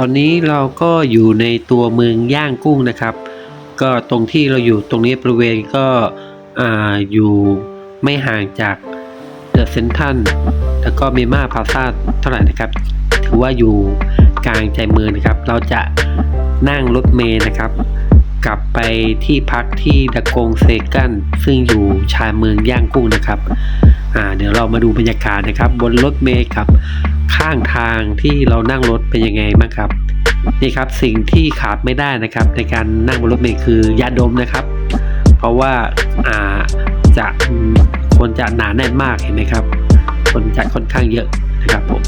ตอนนี้เราก็อยู่ในตัวเมืองย่างกุ้งนะครับ ก็ตรงที่เราอยู่ตรงนี้บริเวณก็อ่าอยู่ไม่ห่างจากเดอะเซนทันแล้วก็เมมาพาซาเท่าไหร่นะครับ ถือว่าอยู่กลางใจเมืองนะครับ เราจะนั่งรถเมล์นะครับ กลับไปที่พักที่ดะกงเซกันซึ่งอยู่ชานเมืองย่างกุ้งนะครับ เดี๋ยวเรามาดูบรรยากาศนะครับ บนรถเมล์กับข้างทางที่เรานั่งรถเป็นยังไงบ้างครับนี่ครับสิ่งที่ขาดไม่ได้นะครับ ในการนั่งบนรถเมล์คือยาดมนะครับ เพราะว่าอ่าจะคนจะหนาแน่นมากเห็นไหมครับ คนจะค่อนข้างเยอะนะครับผม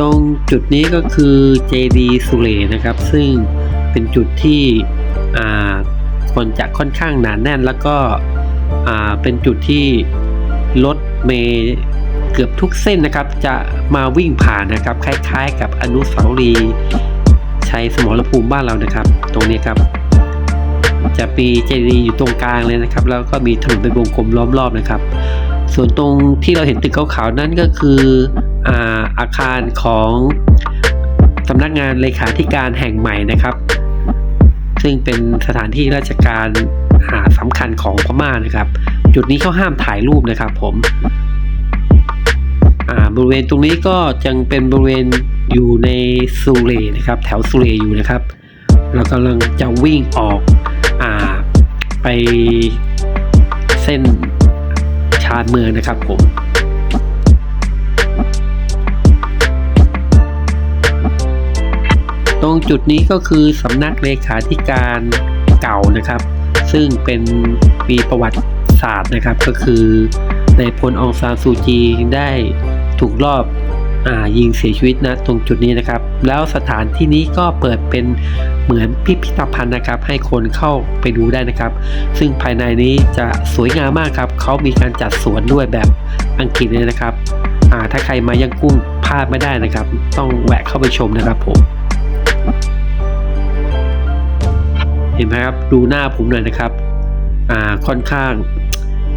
ตรงจุดนี้ก็คือเจดีสุเหรนะครับ ซึ่งเป็นจุดที่อ่าคนจะค่อนข้างหนาแน่น แล้วก็อ่าเป็นจุดที่รถเมล์เกือบทุกเส้นนะครับ จะมาวิ่งผ่านนะครับ คล้ายๆ กับอนุสาวรีย์ชัยสมรภูมิบ้านเรานะครับ ตรงนี้ครับ จะมีเจดีย์อยู่ตรงกลางเลยนะครับ แล้วก็มีถนนเป็นวงกลมล้อมรอบนะครับ ส่วนตรงที่เราเห็นตึกขาวๆนั่นก็คืออาอาคารของสำนักงานเลขาธิการแห่งใหม่นะครับ ซึ่งเป็นสถานที่ราชการาสำคัญของพม่านะครับ จุดนี้เขาห้ามถ่ายรูปนะครับผมบริเวณตรงนี้ก็ยังเป็นบริเวณอยู่ในสุเรนะครับ แถวสุเรอยู่นะครับ เรากำลังจะวิ่งออกอไปเส้นานเมืองนะครับผมตรงจุดนี้ก็คือสำนักเลขาธิการเก่านะครับ ซึ่งเป็นมีประวัติศาสตร์นะครับก็คือในพลองซานซูจีได้ถูกรอบ อายิงเสียชีวิตนะตรงจุดนี้นะครับ แล้วสถานที่นี้ก็เปิดเป็นเหมือนพิพิธภัณฑ์นะครับ ให้คนเข้าไปดูได้นะครับ ซึ่งภายในนี้จะสวยงามมากครับเขามีการจัดสวนด้วยแบบอังกฤษเลยนะครับอ่าถ้าใครมายังกุ้งพลาดไม่ได้นะครับ ต้องแวะเข้าไปชมนะครับผมเห็นไหมครับดูหน้าผมหน่อยนะครับอ่าค่อนข้าง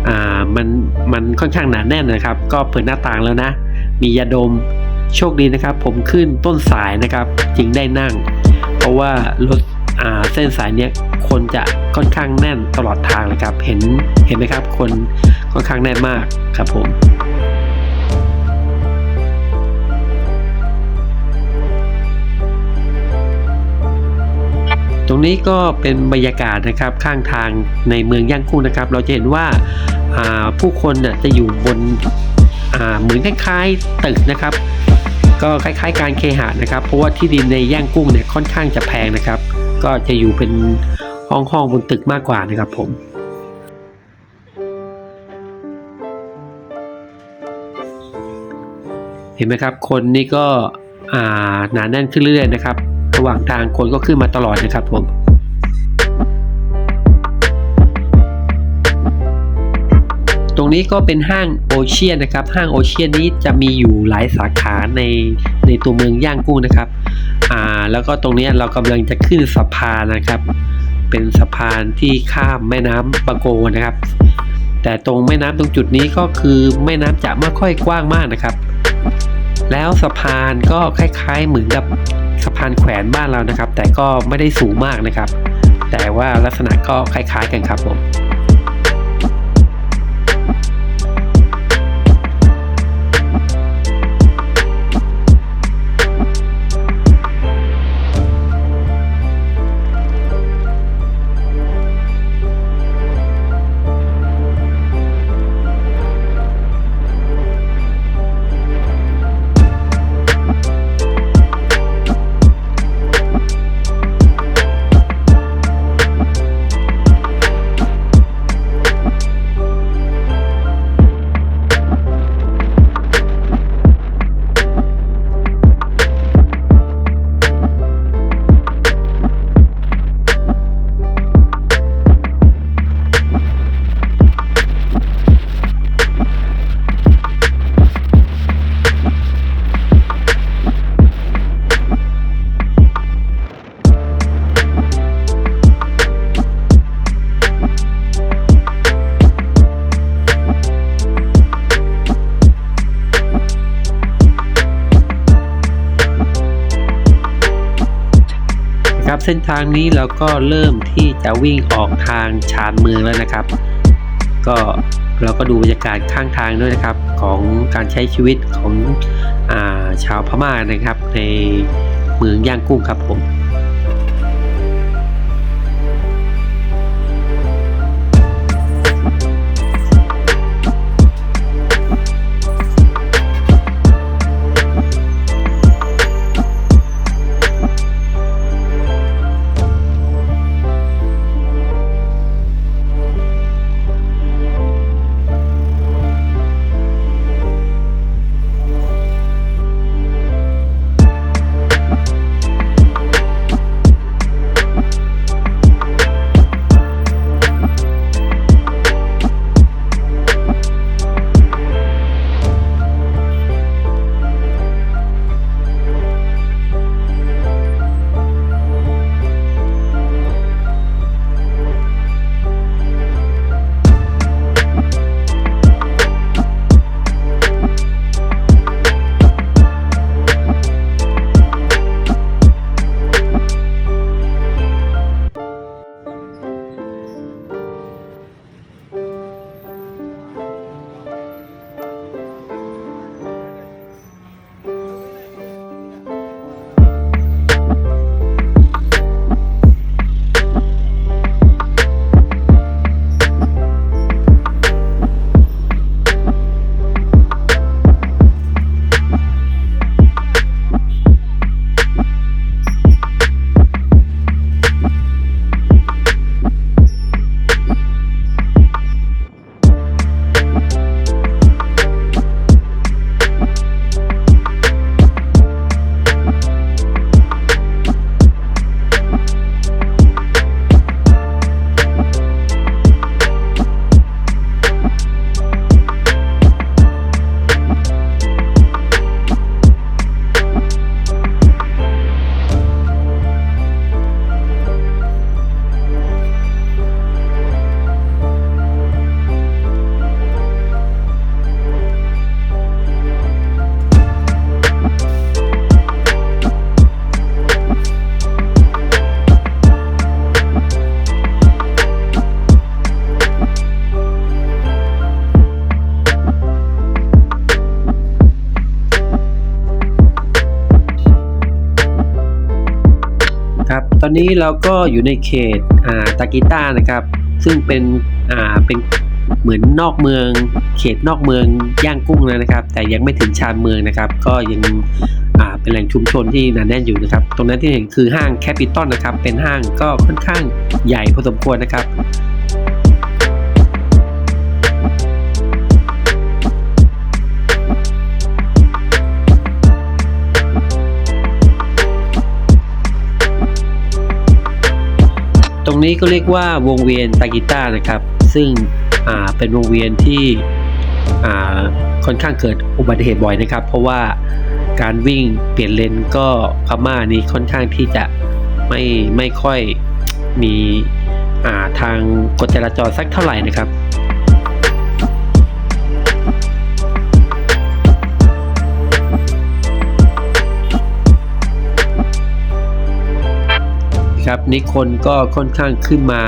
อ่ามันมันค่อนข้างหนาแน่นนะครับ ก็เปิดหน้าต่างแล้วนะ มียาดม โชคดีนะครับ ผมขึ้นต้นสายนะครับ จึงได้นั่ง เพราะว่ารถเส้นสายเนี้ยคนจะค่อนข้างแน่นตลอดทางเลยครับ เห็นเห็นไหมครับ คนค่อนข้างแน่นมากครับผมตรงนี้ก็เป็นบรรยากาศนะครับข้างทางในเมืองย่างกุ้งนะครับ เราจะเห็นว่าผู้คนจะอยู่บน เหมือนคล้ายๆตึกนะครับ ก็คล้ายๆ การเคหะนะครับ เพราะว่าที่ดินในย่างกุ้งเนี่ยค่อนข้างจะแพงนะครับ ก็จะอยู่เป็นห้องๆบนตึกมากกว่านะครับผมเห็นไหมครับ คนนี่ก็หนาแน่นขึ้นเรื่อยๆนะครับ ระหว่างทางคนก็ขึ้นมาตลอดนะครับผม นี้ก็เป็นห้างโอเชียนนะครับ ห้างโอเชียนนี้จะมีอยู่หลายสาขาในในตัวเมืองย่างกุ้งนะครับ อ่า แล้วก็ตรงนี้เรากำลังจะขึ้นสะพานนะครับ เป็นสะพานที่ข้ามแม่น้ำบางโกนะครับ แต่ตรงแม่น้ำตรงจุดนี้ก็คือแม่น้ำจะไม่ค่อยกว้างมากนะครับ แล้วสะพานก็คล้ายๆเหมือนกับสะพานแขวนบ้านเรานะครับ แต่ก็ไม่ได้สูงมากนะครับ แต่ว่าลักษณะก็คล้ายๆกันครับผม ครับ เส้นทางนี้เราก็เริ่มที่จะวิ่งออกทางชานเมืองแล้วนะครับ ก็เราก็ดูบรรยากาศข้างทางด้วยนะครับของการใช้ชีวิตของอาชาวพม่านะครับ ในเมืองย่างกุ้งครับผม นนี้เราก็อยู่ในเขตอ่าตากิต้านะครับ ซึ่งเป็นอ่าเป็นเหมือนนอกเมือง เขตนอกเมืองย่างกุ้งแล้วนะครับ แต่ยังไม่ถึงชานเมืองนะครับ ก็ยังอ่าเป็นแหล่งชุมชนที่หนาแน่นอยู่นะครับ ตรงนั้นที่เห็นคือห้างแคปิตอลนะครับ เป็นห้างก็ค่อนข้างใหญ่พอสมควรนะครับ ตรงนี้ก็เรียกว่าวงเวียนตากิต้านะครับ ซึ่งเป็นวงเวียนที่ค่อนข้างเกิดอุบัติเหตุบ่อยนะครับ เพราะว่าการวิ่งเปลี่ยนเลนก็พม่านี้ค่อนข้างที่จะไม่ไม่ค่อยมีทางกฎจราจรสักเท่าไหร่นะครับ นี่คนก็ค่อนข้างขึ้นมา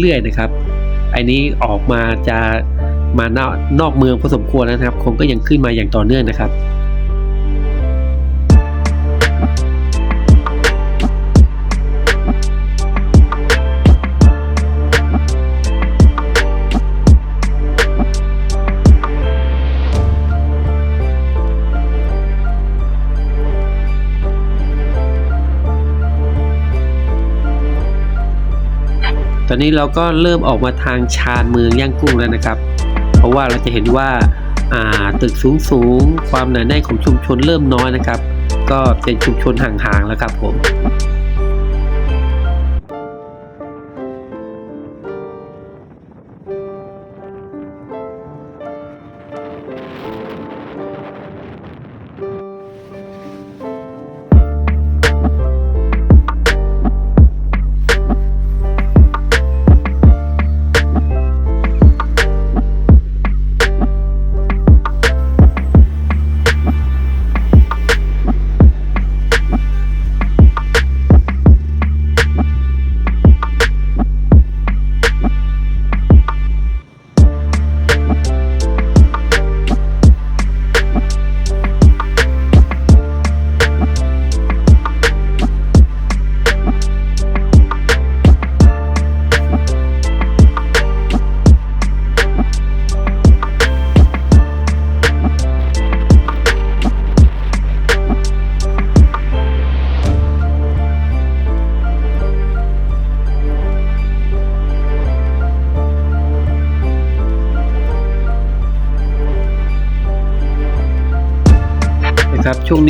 เรื่อยๆนะครับอันนี้ออกมาจะมานอกนอกเมืองพอสมควรแล้วนะครับคนก็ยังขึ้นมาอย่างต่อเนื่องนะครับ อนนี้เราก็เริ่มออกมาทางชานเมืองย่างกุ้งแล้วนะครับ เพราะว่าเราจะเห็นว่าาตึกสูงสูงๆความหนาแน่นของชุมชนเริ่มน้อยนะครับ ก็เป็นชุมชนห่างๆแล้วครับผม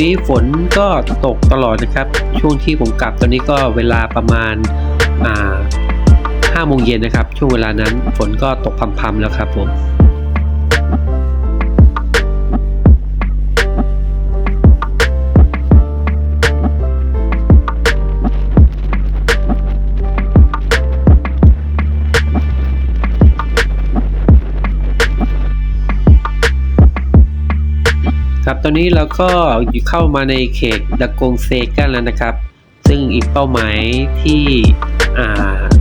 นี้ฝนก็ตกตลอดนะครับ ช่วงที่ผมกลับตอนนี้ก็เวลาประมาณอ่าห้าโมงเย็นนะครับ ช่วงเวลานั้นฝนก็ตกพำๆแล้วครับผม ตอนนี้เราก็อยู่เข้ามาในเขตดะกงเซกันแล้วนะครับ ซึ่งอีกเป้าหมายที่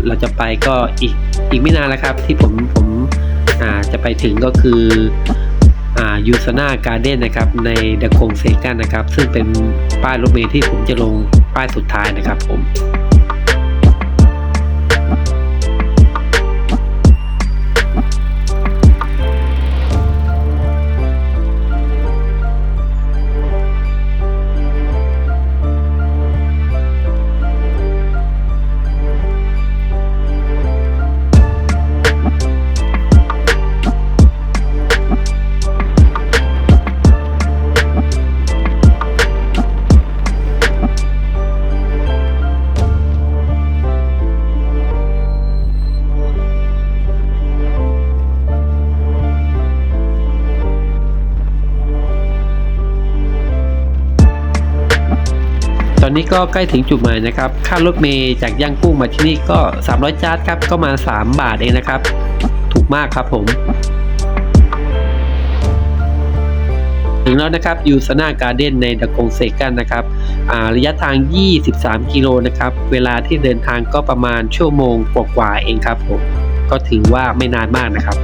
เราจะไปก็อีกอีกไม่นานแล้วครับ ที่ผมผมจะไปถึงก็คือยูซาน่าการ์เด้นนะครับในดะกงเซกันนะครับ ซึ่งเป็นป้ายรถเมล์ที่ผมจะลงป้ายสุดท้ายนะครับผม นี้ก็ใกล้ถึงจุดหมายนะครับ ค่ารถเมย์จากย่างกุ้งมาที่นี่ก็ 300จาร์ดครับ ก็มา 3 บาทเองนะครับ ถูกมากครับผม ถึงแล้วนะครับยูซาน่าการ์เด้นในดะกงเซกันนะครับอ่าระยะทาง 23 กิโลนะครับ เวลาที่เดินทางก็ประมาณชั่วโมงกว่าๆเองครับผม ก็ถือว่าไม่นานมากนะครับ